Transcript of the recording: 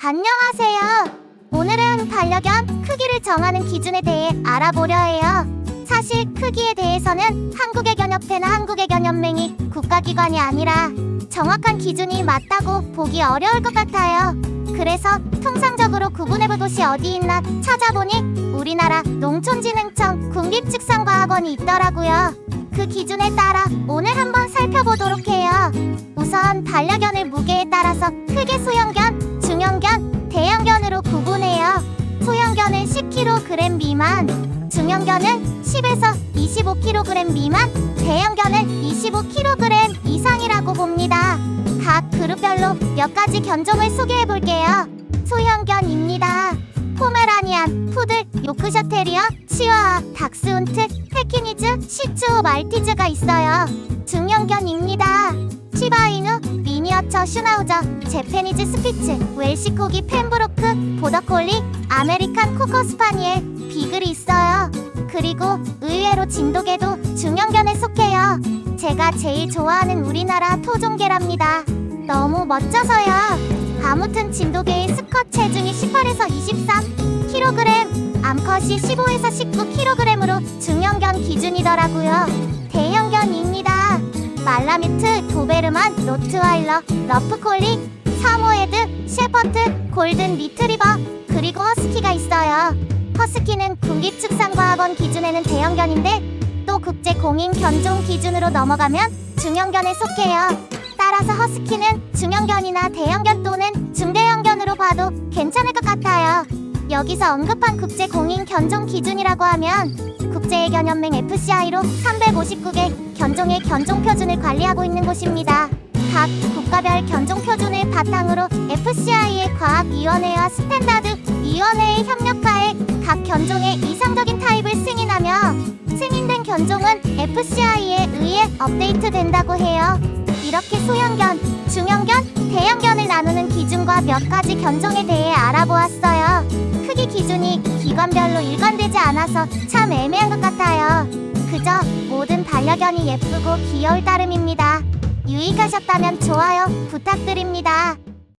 안녕하세요. 오늘은 반려견 크기를 정하는 기준에 대해 알아보려 해요. 사실 크기에 대해서는 한국애견협회나 한국애견연맹이 국가기관이 아니라 정확한 기준이 맞다고 보기 어려울 것 같아요. 그래서 통상적으로 구분해볼 곳이 어디 있나 찾아보니 우리나라 농촌진흥청 국립축산과학원이 있더라고요. 그 기준에 따라 오늘 한번 살펴보도록 해요. 우선 반려견의 무게에 따라 10kg 미만, 중형견은 10에서 25kg 미만, 대형견은 25kg 이상이라고 봅니다. 각 그룹별로 몇 가지 견종을 소개해 볼게요. 소형견입니다. 포메라니안, 푸들, 요크셔 테리어, 치와와, 닥스훈트, 패키니즈, 시츠우, 말티즈가 있어요. 중형견입니다. 시바이 누, 미니어처 슈나우저, 제페니즈 스피츠, 웰시 코기 펜브로크, 보더콜리, 아메리칸 코커스파니엘, 비글이 있어요. 그리고 의외로 진돗개도 중형견에 속해요. 제가 제일 좋아하는 우리나라 토종개랍니다. 너무 멋져서요. 아무튼 진돗개의 수컷 체중이 18에서 23kg, 암컷이 15에서 19kg으로 중형견 기준이더라고요. 대형견입니다. 말라뮤트, 도베르만, 로트와일러, 러프콜리, 사모예드, 셰퍼트, 골든 리트리버, 그리고 허스키가 있어요. 허스키는 국립축산과학원 기준에는 대형견인데 또 국제 공인 견종 기준으로 넘어가면 중형견에 속해요. 따라서 허스키는 중형견이나 대형견 또는 중대형견으로 봐도 괜찮을 것 같아요. 여기서 언급한 국제 공인 견종 기준이라고 하면 국제애견연맹 FCI로 359개 견종의 견종 표준을 관리하고 있는 곳입니다. 각 국가별 견종 표준을 바탕으로 FCI의 과학위원회와 스탠다드 위원회의 협력하에 각 견종의 이상적인 타입을 승인하며 승인된 견종은 FCI에 의해 업데이트된다고 해요. 이렇게 소형견, 중형견, 대형견을 나누는 기준과 몇 가지 견종에 대해 알아보았어요. 크기 기준이 기관별로 일관되지 않아서 참 애매한 것 같아요. 그저 모든 반려견이 예쁘고 귀여울 따름입니다. 유익하셨다면 좋아요 부탁드립니다.